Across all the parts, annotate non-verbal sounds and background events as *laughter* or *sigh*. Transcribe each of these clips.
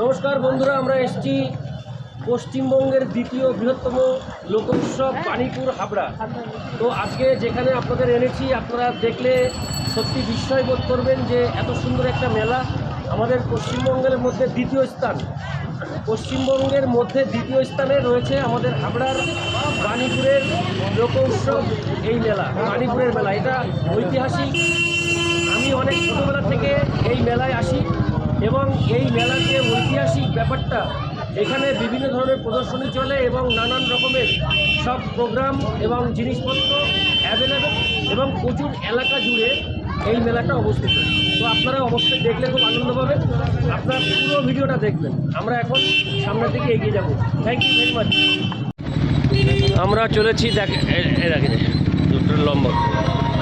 নমস্কার বন্ধুরা, আমরা এসেছি পশ্চিমবঙ্গের দ্বিতীয় বৃহত্তম লোক উৎসব বাণীপুর হাবড়া। তো আজকে যেখানে আপনাদের এনেছি, আপনারা দেখলে সত্যি বিস্ময় বোধ করবেন যে এত সুন্দর একটা মেলা আমাদের পশ্চিমবঙ্গের মধ্যে দ্বিতীয় স্থান। পশ্চিমবঙ্গের মধ্যে দ্বিতীয় স্থানে রয়েছে আমাদের হাবড়ার বাণীপুরের লোক উৎসব, এই মেলা, বাণীপুরের মেলা। এটা ঐতিহাসিক। আমি অনেক ছোটোবেলা থেকে এই মেলায় আসি। এবং এই মেলার যে ঐতিহাসিক ব্যাপারটা এখানে বিভিন্ন ধরনের প্রদর্শনী চলে এবং নানান রকমের সব প্রোগ্রাম এবং জিনিসপত্র অ্যাভেলেবেল এবং প্রচুর এলাকা জুড়ে এই মেলাটা অবস্থিত। তো আপনারা অবশ্যই দেখলে খুব আনন্দ পাবেন। আপনারা পুরো ভিডিওটা দেখবেন। আমরা এখন সামনের দিকে এগিয়ে যাব। থ্যাংক ইউ ভেরি মাচ আমরা চলেছি, দেখ দুটো লম্বা।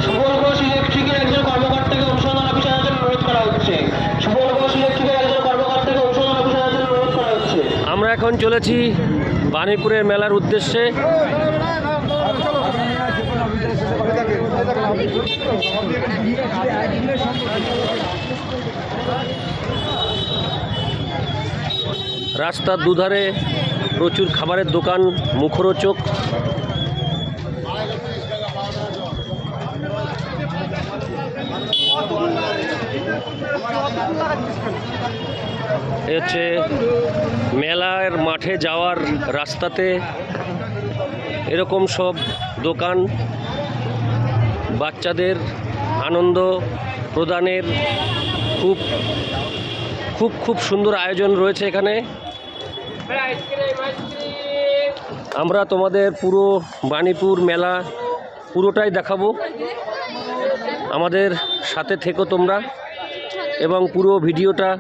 সুবল ঘোষ ইলেকট্রিকের একজন কর্মকর্তাকে অনুসন্ধান অফিসে আনার জন্য অনুরোধ করা হচ্ছে সুবল ঘোষ ইলেকট্রিকের একজন কর্মকর্তাকে অনুসন্ধান অফিসে আনার জন্য অনুরোধ করা হচ্ছে আমরা এখন চলেছি বাণীপুরের মেলার উদ্দেশ্যে। রাস্তার দুধারে প্রচুর খাবারের দোকান মুখরোচক। হচ্ছে মেলার মাঠে যাওয়ার রাস্তাতে এরকম সব দোকান বাচ্চাদের আনন্দ প্রদানের খুব খুব খুব সুন্দর আয়োজন রয়েছে এখানে। আমরা তোমাদের পুরো বাণীপুর মেলা পুরোটাই দেখাবো। আমাদের সাথে থেকো তোমরা এবং পুরো ভিডিওটা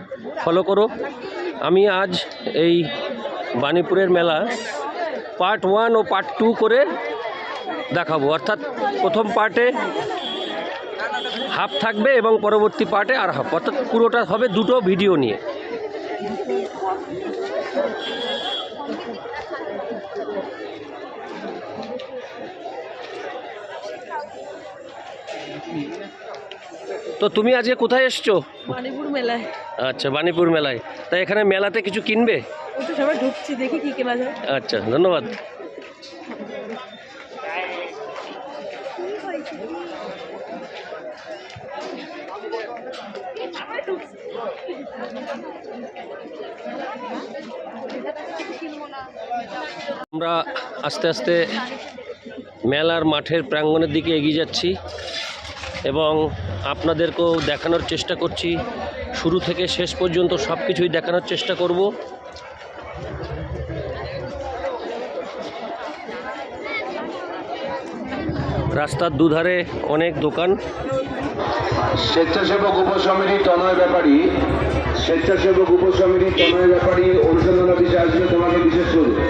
ফলো করো। আমি আজ এই বাণীপুরের মেলা পার্ট ওয়ান ও পার্ট টু করে দেখাবো। অর্থাৎ প্রথম পার্টে হাফ থাকবে এবং পরবর্তী পার্টে আর হাফ অর্থাৎ পুরোটা হবে দুটো ভিডিও নিয়ে। তো তুমি আজকে কোথায় এসছো? মানিপুর মেলায়। আচ্ছা বাণীপুর মেলায়। তাই এখানে মেলাতে কিছু কিনবে? সবাই ঢুকছি দেখি কি কেনা যায়। আচ্ছা ধন্যবাদ। আমরা আস্তে আস্তে মেলার মাঠের প্রাঙ্গণের দিকে এগিয়ে যাচ্ছি এবং আপনাদেরকেও দেখানোর চেষ্টা করছি। শুরু থেকে শেষ পর্যন্ত সব কিছুই দেখানোর চেষ্টা করব। রাস্তার দুধারে অনেক দোকান। স্বেচ্ছাসেবক উপসমিতি তনয় ব্যাপারী, স্বেচ্ছাসেবক উপসমিতি তনয় ব্যাপারী অনুসন্ধান অফিসে আসবে, তোমাকে বিশেষ করবে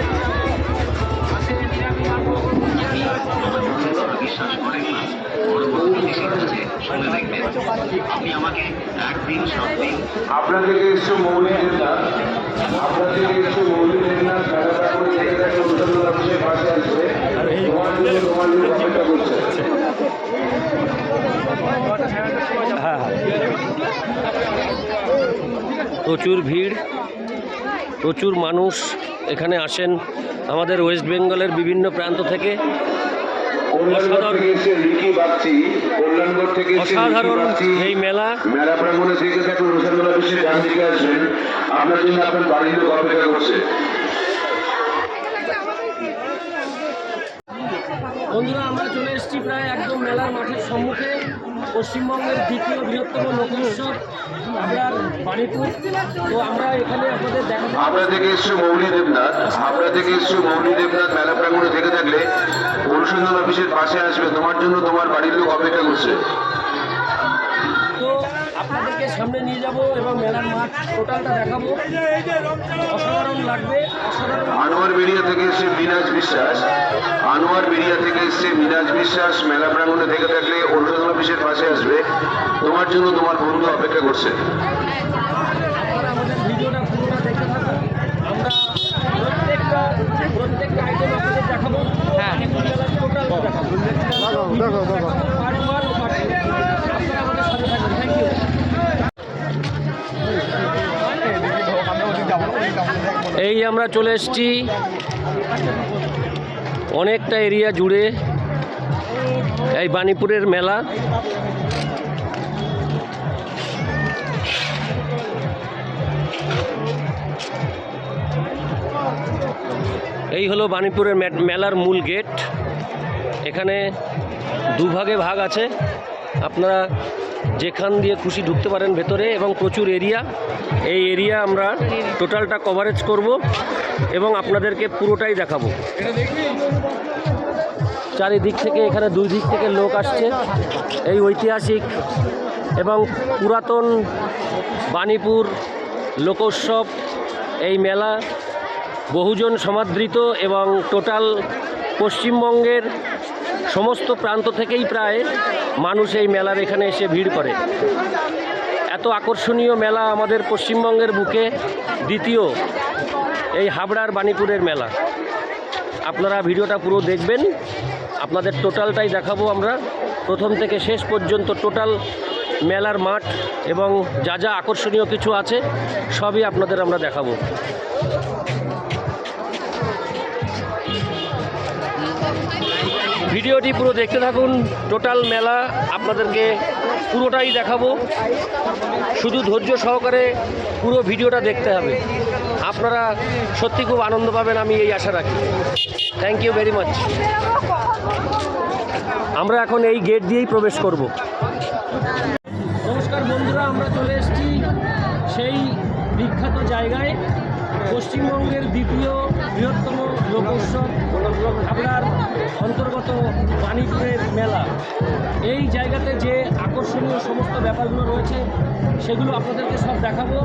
আপনার থেকে এসছে মৌলী দেবনাথ আপনার থেকে এসছে মৌলী দেবনাথ খেলাটা করে পাশে আসবে হ্যাঁ হ্যাঁ। প্রচুর ভিড়, প্রচুর মানুষ এখানে আসেন। আমাদের ওয়েস্ট বেঙ্গলের বিভিন্ন প্রান্ত থেকে থেকে এসে রিকি বাগচি কল্যাণগড় থেকে অসাধারণ এই মেলা। মেলা প্রাঙ্গণে থেকে থাকুন অনুসন্ধান অফিসে ডান দিকে আসবেন। আপনার জন্য আপনার বাড়ির লোক অপেক্ষা করছে। বন্ধুরা আমরা চলে এসেছি প্রায় একদম মেলার মাঠের সম্মুখে। পশ্চিমবঙ্গের দ্বিতীয় বৃহত্তম লোক উৎসব আপনার বাণীপুর। তো আমরা এখানে আপনাদের দেখা হাবড়া থেকে এসছো মৌলী দেবনাথ। হাবড়া থেকে এসছো মৌলী দেবনাথ মেলা প্রাঙ্গণে থেকে থাকলে অনুসন্ধান অফিসের পাশে আসবে। তোমার জন্য তোমার বাড়ির লোক অপেক্ষা করছে। আপনাদেরকে সামনে নিয়ে যাব এবং মেলার মাঠ টোটালটা দেখাবো। অসাধারণ লাগবে আনোয়ার বেরিয়া থেকে এসছে মিনাজ বিশ্বাস। আনোয়ার বেরিয়া থেকে এসছে মিনাজ বিশ্বাস। মেলা প্রাঙ্গণে থেকে থাকলে অনুসন্ধান অফিসের পাশে আসবে। তোমার জন্য তোমার বন্ধু অপেক্ষা করছে। আপনারা আমাদের ভিডিওটা পুরোটা দেখতে থাকুন। আমরা প্রত্যেকটা প্রত্যেকটা আইটেম আপনাদের দেখাবো। হ্যাঁ। দেখো দেখো এই আমরা চলে এসছি অনেকটা এরিয়া জুড়ে এই বাণীপুরের মেলা। এই হলো বাণীপুরের মেলার মূল গেট। এখানে দুভাগে ভাগ আছে। আপনারা যেখান দিয়ে খুশি ঢুকতে পারেন ভেতরে এবং প্রচুর এরিয়া এই এরিয়া আমরা টোটালটা কভারেজ করব এবং আপনাদেরকে পুরোটাই দেখাবো। চারিদিক থেকে এখানে দুই দিক থেকে লোক আসছে, এই ঐতিহাসিক এবং পুরাতন বাণীপুর লোকোৎসব, এই মেলা বহুজন সমাদৃত এবং টোটাল পশ্চিমবঙ্গের সমস্ত প্রান্ত থেকেই প্রায় মানুষ এই মেলার এখানে এসে ভিড় করে। এত আকর্ষণীয় মেলা আমাদের পশ্চিমবঙ্গের বুকে দ্বিতীয় এই হাবড়ার বাণীপুরের মেলা। আপনারা ভিডিওটা পুরো দেখবেন। আপনাদের টোটালটাই দেখাবো আমরা। প্রথম থেকে শেষ পর্যন্ত টোটাল মেলার মাঠ এবং যা যা আকর্ষণীয় কিছু আছে, সবই আপনাদের আমরা দেখাবো। ভিডিওটি পুরো দেখতে থাকুন। টোটাল মেলা আপনাদেরকে পুরোটাই দেখাবো। শুধু ধৈর্য সহকারে পুরো ভিডিওটা দেখতে হবে। আপনারা সত্যি খুব আনন্দ পাবেন, আমি এই আশা রাখি। থ্যাংক ইউ ভেরি মাচ আমরা এখন এই গেট দিয়েই প্রবেশ করব। নমস্কার বন্ধুরা, আমরা চলে এসেছি সেই বিখ্যাত জায়গায় পশ্চিমবঙ্গের দ্বিতীয় বৃহত্তম হাবড়ার অন্তর্গত বাণীপুরের মেলা। এই জায়গাতে যে আকর্ষণীয় সমস্ত ব্যাপারগুলো রয়েছে, সেগুলো আপনাদেরকে সব দেখাবো।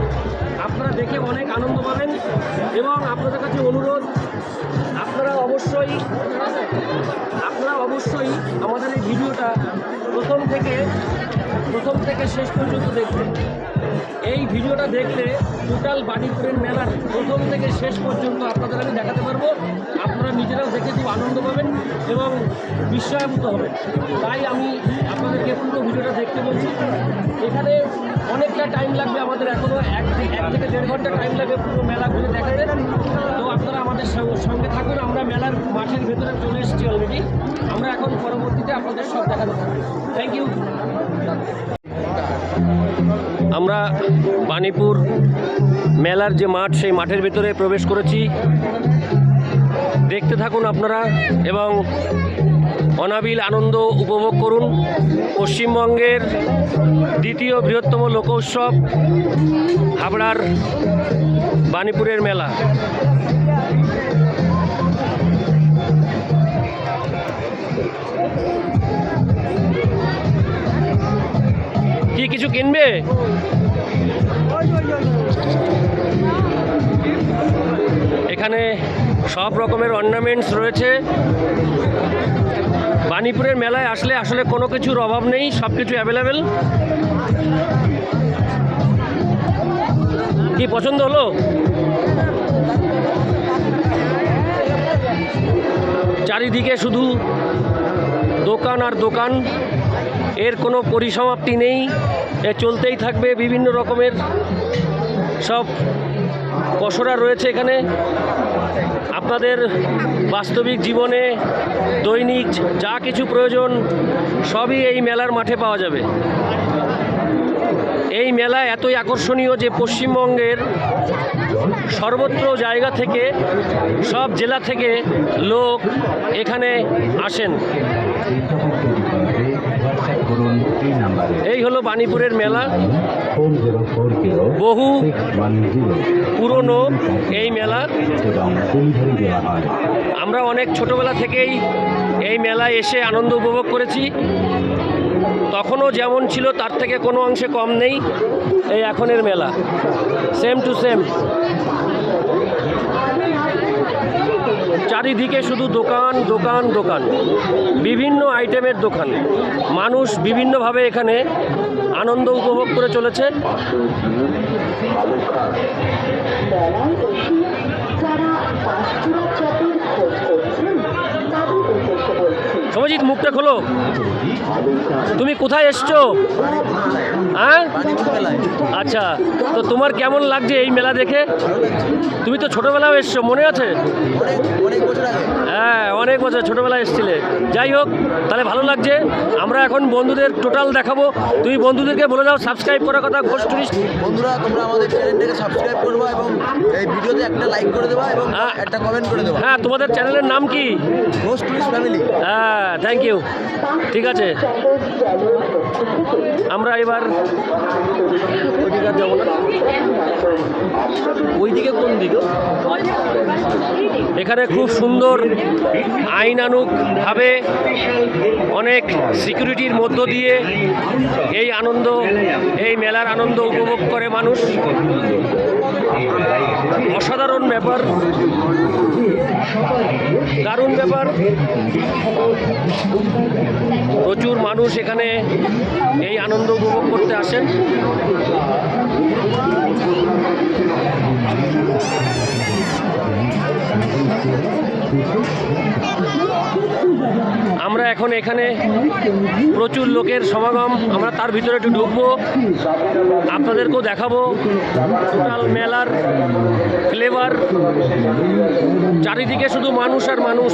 আপনারা দেখে অনেক আনন্দ পাবেন এবং আপনাদের কাছে অনুরোধ, আপনারা অবশ্যই আপনারা অবশ্যই আমাদের এই ভিডিওটা প্রথম থেকে প্রথম থেকে শেষ পর্যন্ত দেখবেন এই ভিডিওটা দেখলে টোটাল বাণীপুরের মেলার প্রথম থেকে শেষ পর্যন্ত আপনাদের আমি দেখাতে পারব। আপনারা নিজেরাও দেখে খুব আনন্দ পাবেন এবং বিস্ময়াভূত হবেন। তাই আমি আপনাদেরকে পুরো ভিডিওটা দেখতে বলছি। এখানে অনেকটা টাইম লাগবে আমাদের এখনও এক এক থেকে দেড় ঘণ্টা টাইম লাগবে পুরো মেলা ঘুরে দেখাতে। তো আপনারা আমাদের সঙ্গে- সঙ্গে থাকুন। আমরা মেলার মাঠের ভেতরে চলে এসেছি অলরেডি আমরা এখন পরবর্তীতে আপনাদের সব দেখাতে থাকব থ্যাংক ইউ বাণীপুর মেলার যে মাঠ, সেই মাঠের ভিতরে প্রবেশ করেছি। দেখতে থাকুন আপনারা এবং অনাবিল আনন্দ উপভোগ করুন। পশ্চিমবঙ্গের দ্বিতীয় বৃহত্তম লোকোৎসব হাবড়ার বাণীপুরের মেলা। কি কিছু কিনবে? এখানে সব রকমের অর্নামেন্টস রয়েছে। বাণীপুরের মেলায় আসলে আসলে কোনো কিছুর অভাব নেই, সব কিছু অ্যাভেলেবেল কি পছন্দ হলো? চারিদিকে শুধু দোকান আর দোকান, এর কোনো পরিসমাপ্তি নেই, এ চলতেই থাকবে বিভিন্ন রকমের সব পসরা রয়েছে এখানে। আপনাদের বাস্তবিক জীবনে দৈনিক যা কিছু প্রয়োজন, সবই এই মেলার মাঠে পাওয়া যাবে। এই মেলা এতই আকর্ষণীয় যে পশ্চিমবঙ্গের সর্বত্র জায়গা থেকে, সব জেলা থেকে লোক এখানে আসেন। এই হলো বাণীপুরের মেলা। বহু পুরনো এই মেলা। আমরা অনেক ছোটবেলা থেকেই এই মেলায় এসে আনন্দ উপভোগ করেছি। তখনও যেমন ছিল, তার থেকে কোনো অংশে কম নেই এই এখনের মেলা। সেম টু সেম চারিদিকে শুধু দোকান দোকান দোকান। বিভিন্ন আইটেমের দোকান। মানুষ বিভিন্নভাবে এখানে আনন্দ উপভোগ করে চলেছে। বলছি মুখটা খোলো। তুমি কোথায় এসছো? হ্যাঁ? আচ্ছা তো তোমার কেমন লাগছে এই মেলা দেখে? তুমি তো ছোটবেলাও এসছো মনে আছে? হ্যাঁ অনেক বছর ছোটোবেলায় এসেছিলে। যাই হোক তাহলে ভালো লাগছে। আমরা এখন বন্ধুদের টোটাল দেখাবো। তুমি বন্ধুদেরকে বলে দাও সাবস্ক্রাইব করার কথা ঘোষ টুরিস্ট বন্ধুরা তোমরা আমাদের চ্যানেলটাকে সাবস্ক্রাইব করবা এবং এই ভিডিওতে একটা লাইক করে দেবা এবং হ্যাঁ। একটা কমেন্ট করে দেবা। হ্যাঁ তোমাদের চ্যানেলের নাম কি? হোস্ট টুরিস্ট ফ্যামিলি হ্যাঁ থ্যাংক ইউ ঠিক আছে। আমরা এবার ওইদিকে যাব না। কোন দিকে? এখানে খুব সুন্দর আইনানুগভাবে অনেক সিকিউরিটির মধ্য দিয়ে এই আনন্দ, এই মেলার আনন্দ উপভোগ করে মানুষ। অসাধারণ ব্যাপার দারুণ ব্যাপার। প্রচুর মানুষ এখানে এই আনন্দ উপভোগ করতে আসেন। আমরা এখন এখানে প্রচুর লোকের সমাগম। আমরা তার ভিতরে একটু ঢুকবো। আপনাদেরকেও দেখাবো। টোটাল মেলার ফ্লেভার চারিদিকে শুধু মানুষ আর মানুষ।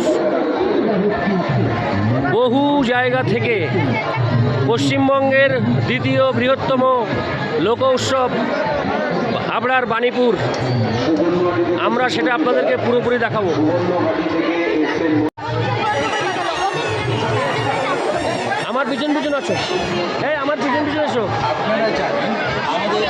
বহু জায়গা থেকে পশ্চিমবঙ্গের দ্বিতীয় বৃহত্তম লোক উৎসব হাবড়ার বাণীপুর। আমরা সেটা আপনাদেরকে পুরোপুরি দেখাবো। আমার পিছন পিছন আছো? হ্যাঁ আমার পিছন পিছন আছো। আপনারা জানেন আমাদের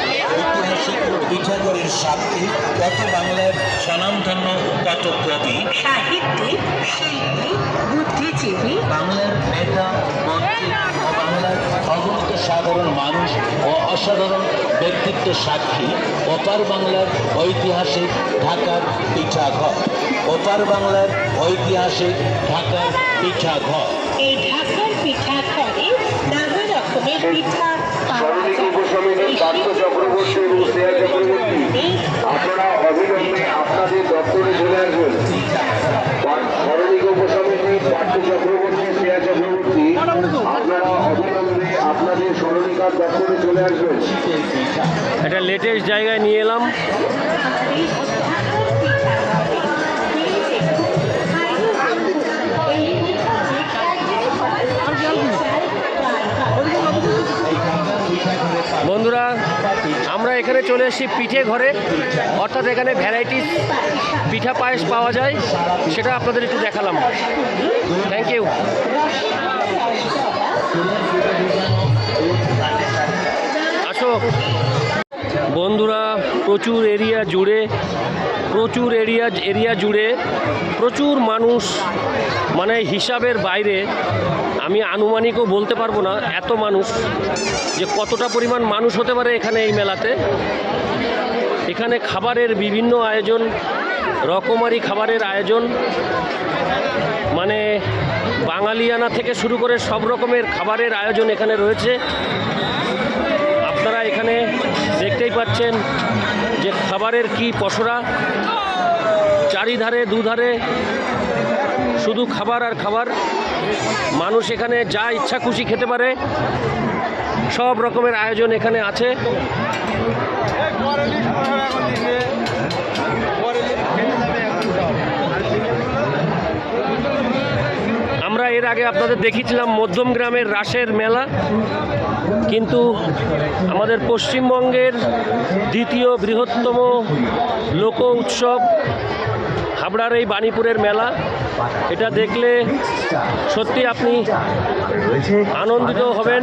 ঐতিহাসিক বিজয়গড়ের সাক্ষী কত বাংলার স্বনামধন্য কত কবি সাহিত্যিক শিল্পী বুদ্ধিজীবী। বাংলার নেতা মন্ত্রী। ও বাংলার অগণিত সাধারণ মানুষ ও অসাধারণ ব্যক্তিত্ব সাক্ষী। ওপার বাংলার ঐতিহাসিক ঢাকার পিঠাঘর। ওপার বাংলার ঐতিহাসিক ঢাকার পিঠাঘর। এই ঢাকার পিঠা ঘরে নানা রকমের পিঠা চক্রবর্তী এবং শ্রেয়া চক্রবর্তী আপনারা অবিলম্বে আপনাদের দপ্তরে চলে আসবেন। উপসমিতি পার্থ চক্রবর্তী শ্রেয়া চক্রবর্তী আপনারা অবিলম্বে আপনাদের দপ্তরে চলে আসবেন। একটা লেটেস্ট জায়গায় নিয়ে এলাম। বন্ধুরা, আমরা এখানে চলে এসেছি পিঠে ঘরে। অর্থাৎ এখানে ভ্যারাইটিস পিঠা পায়েস পাওয়া যায়। সেটা আপনাদের একটু দেখালাম। থ্যাংক ইউ বন্ধুরা, প্রচুর এরিয়া জুড়ে, প্রচুর এরিয়া এরিয়া জুড়ে, প্রচুর মানুষ মানে হিসাবের বাইরে, আমি আনুমানিকও বলতে পারব না এত মানুষ, যে কতটা পরিমাণ মানুষ হতে পারে এখানে এই মেলাতে। এখানে খাবারের বিভিন্ন আয়োজন, রকমারি খাবারের আয়োজন মানে বাঙালিয়ানা থেকে শুরু করে সব রকমের খাবারের আয়োজন এখানে রয়েছে। এখানে দেখতেই পাচ্ছেন যে খাবারের কি পসরা। চারিধারে, দুধারে শুধু খাবার আর খাবার। মানুষ এখানে যা ইচ্ছা খুশি খেতে পারে। সব রকমের আয়োজন এখানে আছে। আমরা এর আগে আপনাদের দেখিয়েছিলাম মধ্যম গ্রামের রাসের মেলা। কিন্তু আমাদের পশ্চিমবঙ্গের দ্বিতীয় বৃহত্তম লোক উৎসব হাবড়ার এই বাণীপুরের মেলা। এটা দেখলে সত্যি আপনি আনন্দিত হবেন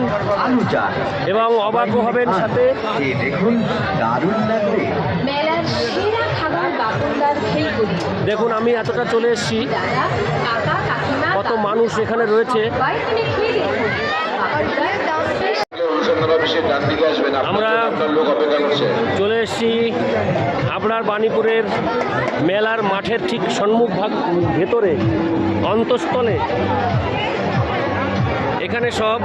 এবং অবাকও হবেন সাথে। দেখুন দারুণ লাগবে দেখুন আমি এতটা চলে এসেছি। কত মানুষ এখানে রয়েছে সবাই এখানে খেয়ে দেখুন বাবুলার দাম বেশ অনুসন্ধান অফিসের ডান দিকে আসবেন আপনার আমরা- চলে এসেছি আপনার বাণীপুরের মেলার মাঠের ঠিক সম্মুখ ভাগ ভেতরে অন্তঃস্থলে। এখানে সব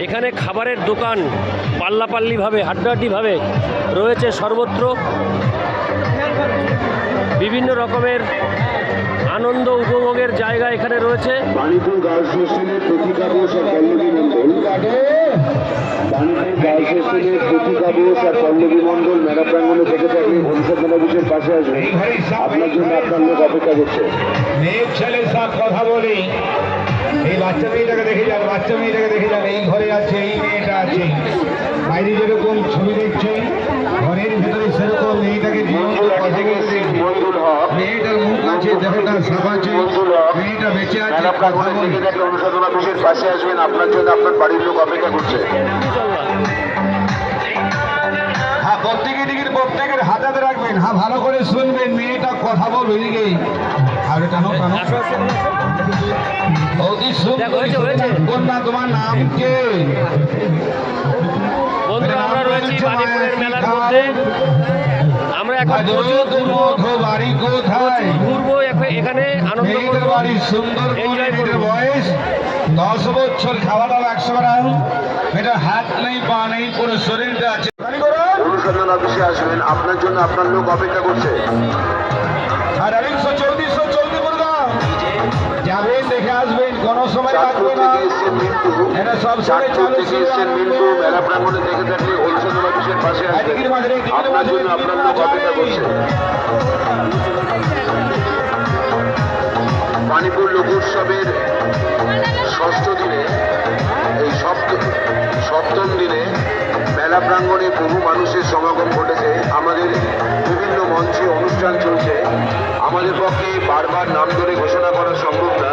এখানে খাবারের দোকান পাল্লাপাল্লিভাবে হাড্ডাহাড্ডিভাবে রয়েছে সর্বত্র। বিভিন্ন রকমের আনন্দ উপভোগের জায়গা এখানে রয়েছে। বাণীপুর গার্লস হোস্টেলের প্রতিকা ঘোষ আর পল্লবী মণ্ডল। বাণীপুর গার্লস স্কুলের প্রতিকা বোস আর পল্লবী মণ্ডল মেলা প্রাঙ্গনে থেকে থাকলে অনুসন্ধান অফিসের পাশে আসবে। আপনার জন্য আপনার লোক অপেক্ষা করছে। মেয়ের ছেলের সাথ কথা বলি। এই বাচ্চা মেয়েটাকে দেখে যান বাচ্চা মেয়েটাকে দেখে যান। এই ঘরে আছে এই মেয়েটা আছে। বাইরে যেরকম ছবি দেখছেন ঘরের ভেতরে সেরকম মেয়েটাকে জীবন্ত মেয়েটার মুখ আছে দেহটা সাফ আছে মেয়েটা বেঁচে আছে পাশে আসবেন আপনার জন্য আপনার বাড়ির লোক অপেক্ষা করছে। হ্যাঁ দিকে প্রত্যেকের হাতাতে রাখবেন। হ্যাঁ ভালো করে শুনবেন মেয়েটা কথা বলবে এদিকে। আর টানো টানো। অতি হয়েছে, হয়েছে। সুন্দর কন্যা তোমার নাম কে? বন্ধুরা আমরা রয়েছি বাণীপুরের মেলার মধ্যে। আমরা এখন প্রচুর ঘুরবো ঘুরবো এখানে আনন্দ করব। বাড়ি সুন্দর Enjoy মেয়েদের করব। দশ বছর খাওয়া দাওয়া একশো গ্রাম এটা হাত নেই পা নেই পুরো শরীরটা আছে। অনুসন্ধান অফিসে আসবেন আপনার জন্য আপনার লোক অপেক্ষা করছে। আর একশো না। এটা সব সময় চালু ছিল। মাঝে আপনার জন্য আপনার লোক অপেক্ষা করছে মানিপুর লোক উৎসবের ষষ্ঠ দিনে এই সপ্তম সপ্তম দিনে মেলা প্রাঙ্গণে বহু মানুষের সমাগম ঘটেছে। আমাদের বিভিন্ন মঞ্চে অনুষ্ঠান চলছে। আমাদের পক্ষে বারবার নাম ধরে ঘোষণা করা সম্ভব না।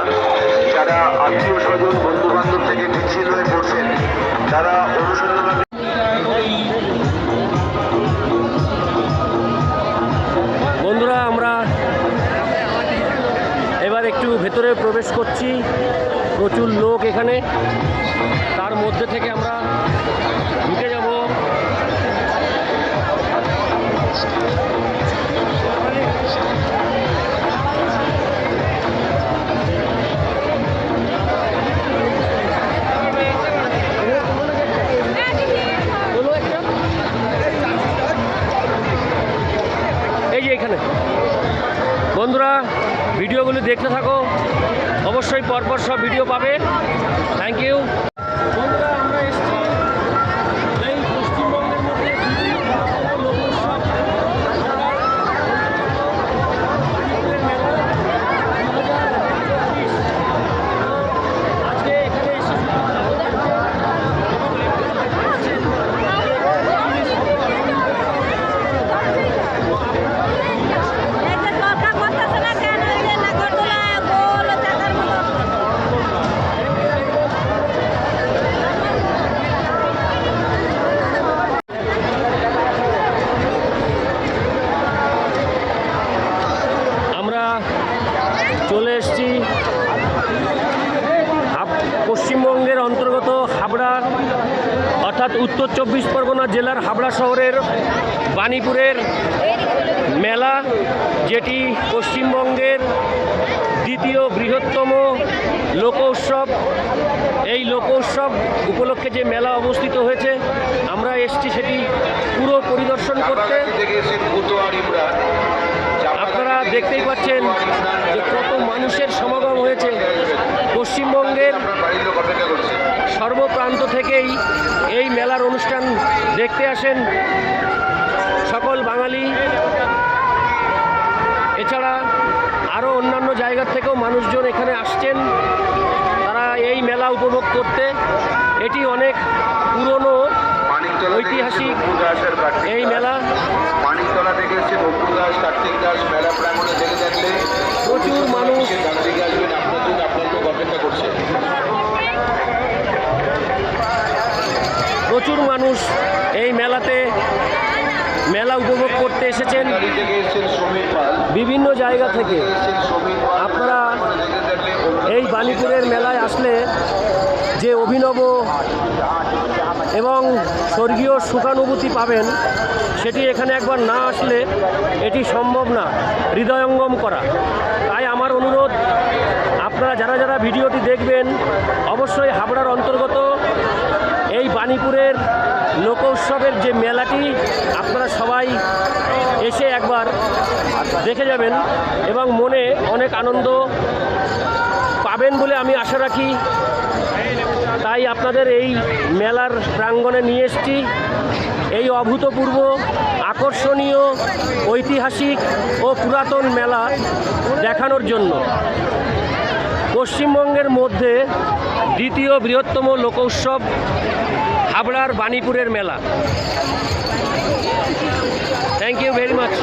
যারা আত্মীয় স্বজন বন্ধু বান্ধব থেকে বিচ্ছিন্ন হয়ে পড়ছেন, তারা অনুসন্ধান বন্ধুরা, আমরা এবার একটু ভেতরে প্রবেশ করছি। প্রচুর লোক এখানে। তার মধ্যে থেকে আমরা ঢুকে যাব। এই যে পরপর সব ভিডিও পাবে। পশ্চিমবঙ্গের দ্বিতীয় বৃহত্তম লোক উৎসব এই লোক উৎসব উপলক্ষে যে মেলা অবস্থিত হয়েছে, আমরা এসেছি সেটি পুরো পরিদর্শন করতে। আপনারা দেখতেই পাচ্ছেন যে কত মানুষের সমাগম হয়েছে। পশ্চিমবঙ্গের সর্বপ্রান্ত থেকেই এই মেলার অনুষ্ঠান দেখতে আসেন সকল বাঙালি এছাড়া আরও অন্যান্য জায়গার থেকেও মানুষজন এখানে আসছেন। তারা এই মেলা উপভোগ করতে। এটি অনেক পুরনো ঐতিহাসিক এই মেলা। থেকে এসেছেন অপু দাস কার্তিক দাস মেলা প্রাঙ্গণে থাকলে প্রচুর মানুষ দিকে আসবেন আপনার জন্য আপনার লোক অপেক্ষা করছে। প্রচুর মানুষ এই মেলাতে মেলা উপভোগ করতে এসেছেন। থেকে এসেছেন সমীর পাল। বিভিন্ন জায়গা থেকে আপনারা এই বাণীপুরের মেলায় আসলে যে অভিনব এবং স্বর্গীয় সুখানুভূতি পাবেন, সেটি এখানে একবার না আসলে এটি সম্ভব না, হৃদয়ঙ্গম করা। তাই আমার অনুরোধ, আপনারা যারা যারা ভিডিওটি দেখবেন, অবশ্যই হাবড়ার অন্তর্গত এই বাণীপুরের লোক উৎসবের যে মেলাটি, আপনারা সবাই এসে একবার দেখে যাবেন এবং মনে অনেক আনন্দ পাবেন বলে আমি আশা রাখি। তাই আপনাদের এই মেলার প্রাঙ্গণে নিয়ে এসছি। এই অভূতপূর্ব, আকর্ষণীয়, ঐতিহাসিক ও পুরাতন মেলা দেখানোর জন্য পশ্চিমবঙ্গের মধ্যে দ্বিতীয় বৃহত্তম লোক উৎসব হাবড়ার বাণীপুরের মেলা। থ্যাংক ইউ ভেরি মাচ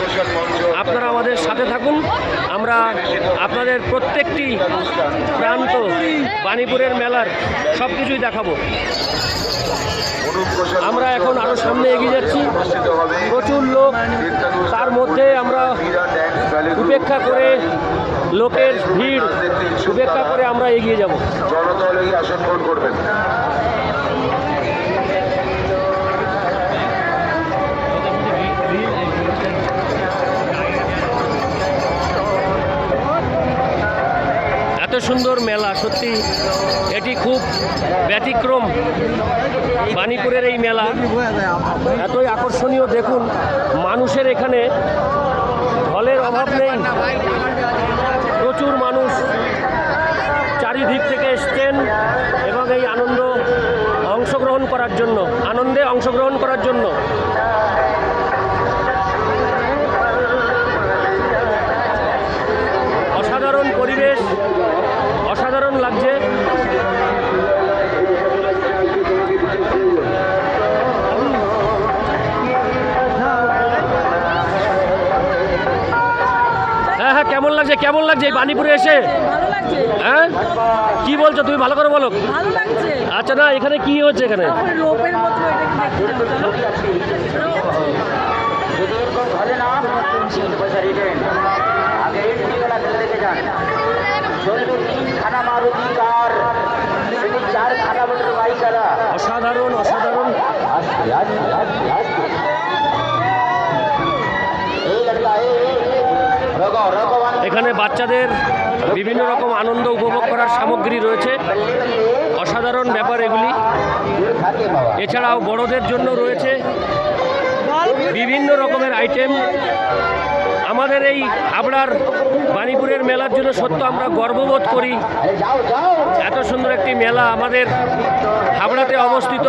আপনারা আমাদের সাথে থাকুন। আমরা আপনাদের প্রত্যেকটি প্রান্ত বাণীপুরের মেলার সব কিছুই দেখাবো। আমরা এখন আরও সামনে এগিয়ে যাচ্ছি। প্রচুর লোক। তার মধ্যে আমরা উপেক্ষা করে লোকের ভিড়, উপেক্ষা করে আমরা এগিয়ে যাব। আসন গ্রহণ করবেন। সুন্দর মেলা, সত্যি এটি খুব ব্যতিক্রম বাণীপুরের এই মেলা। এতই আকর্ষণীয়, দেখুন, মানুষের এখানে হলের অভাব নেই। প্রচুর মানুষ চারিদিক থেকে এসছেন এবং এই আনন্দ অংশগ্রহণ করার জন্য, আনন্দে অংশগ্রহণ করার জন্য। অসাধারণ পরিবেশ অসাধারণ লাগছে। হ্যাঁ হ্যাঁ কেমন লাগছে কেমন লাগছে এই বাণীপুরে এসে? হ্যাঁ? কি বলছো তুমি ভালো করে বলো। আচ্ছা না এখানে কি হচ্ছে এখানে? আগে মারুতি কার অসাধারণ অসাধারণ। এখানে বাচ্চাদের বিভিন্ন রকম আনন্দ উপভোগ করার সামগ্রী রয়েছে। অসাধারণ ব্যাপার এগুলি। এছাড়াও বড়দের জন্য রয়েছে বিভিন্ন রকমের আইটেম আমাদের এই হাবড়ার বাণীপুরের মেলার জন্য সত্য আমরা গর্ববোধ করি। এত সুন্দর একটি মেলা আমাদের হাবড়াতে অবস্থিত।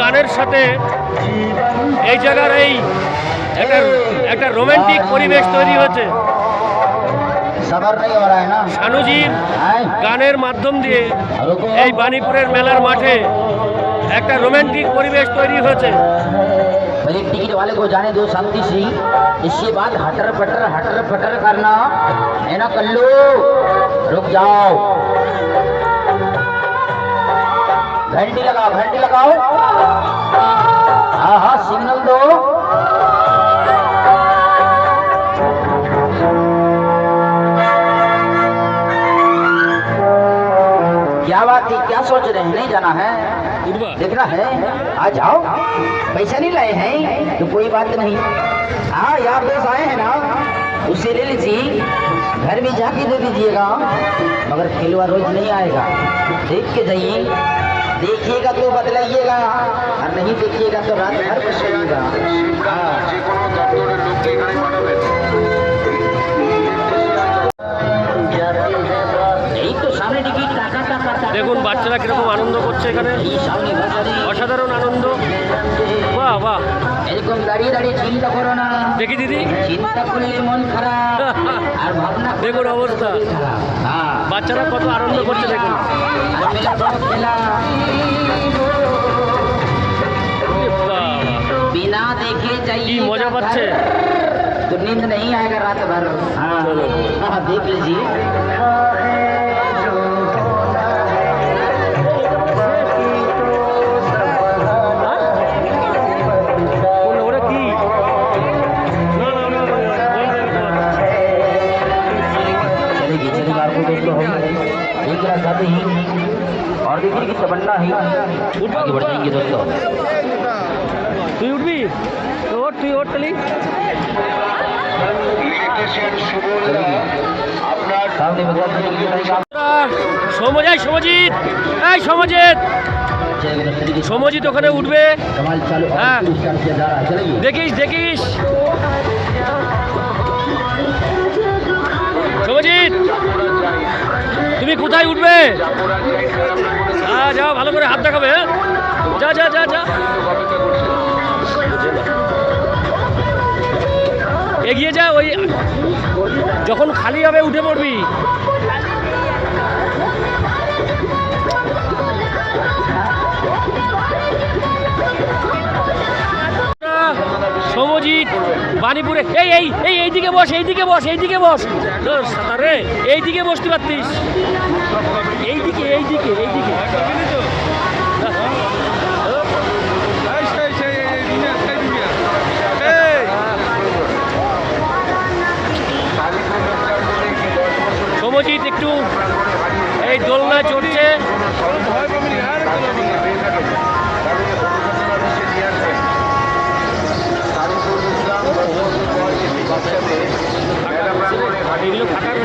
গানের সাথে এই জায়গার এই একটা একটা রোমান্টিক পরিবেশ তৈরি হয়েছে सबर नहीं हो रहा है ना শানুজির आए গানের মাধ্যম দিয়ে এই বাণীপুরের মেলার মাঠে একটা রোমান্টিক পরিবেশ তৈরি হয়েছে पहले टिकट वाले को जाने दो शांति से इसके बाद हटर पटर हटर पटर करना है ना कल्लू रुक जाओ घंटी लगाओ घंटी लगाओ। हाँ हाँ सिग्नल दो। क्या बात है क्या सोच रहे हैं? नहीं जाना है। देखना है। आ जाओ। पैसा नहीं लाए हैं तो कोई बात नहीं। हाँ यार दोस्त आए हैं ना। उसे ले लीजिए। घर में जाके दे दीजिएगा। मगर खेलवा रोज नहीं आएगा। देख के जाइए। देखिएगा तो बदलाइएगा और नहीं देखिएगा तो रात भर बसाइएगा हाँ যে কোনো দপ্তরের লোককে এখানে পাঠাবেন यही तो सामने टिकट टाका टाका टाका দেখুন বাচ্চারা কিরকম আনন্দ করছে এখানে यही सामने बाजारी অসাধারণ আনন্দ বাহ বাহ এরকম দাঁড়িয়ে দাঁড়িয়ে চিন্তা করো না দেখি দিদি চিন্তা করলে মন খারাপ *laughs* আর ভাবনা করলে দেখুন অবস্থা শরীর খারাপ। হ্যাঁ বাচ্চারা কত আনন্দ করছে দেখুন আর মেলা বড় খেলা বাহ, বাহ। बिना देखे কি जाइए মজা পাচ্ছে तो नींद नहीं आएगा रात भर हाँ हाँ देख लीजिए देखिए कि तमन्ना ही आगे बढ़ जाएंगे दोस्तों তুই উঠবি তো ওঠ তুই ওঠ তালি লিখেছেন সুবলদা আপনার सामने भगवान जी की लड़ाई का সমজিৎ সমজিৎ এই সমজিৎ সমজিৎ ওখানে উঠবে कमाल चालू और हाँ। शुरू स्टार्ट किया जा रहा है चलेगी দেখিস দেখিস সমজিৎ তুমি কোথায় উঠবে যা যা, ভালো করে হাত দেখাবে হ্যাঁ? যা যা যা যা এগিয়ে যা, ওই যখন খালি হবে, উঠে পড়বি সমজিৎ বানিপুরে এই এই এই, এইদিকে বস এইদিকে বস এইদিকে বস। সাঁতারে এইদিকে বসতে পারতিস। এইদিকে এইদিকে এইদিকে। সমজিৎ, একটু এই দোলনা চড়ছে।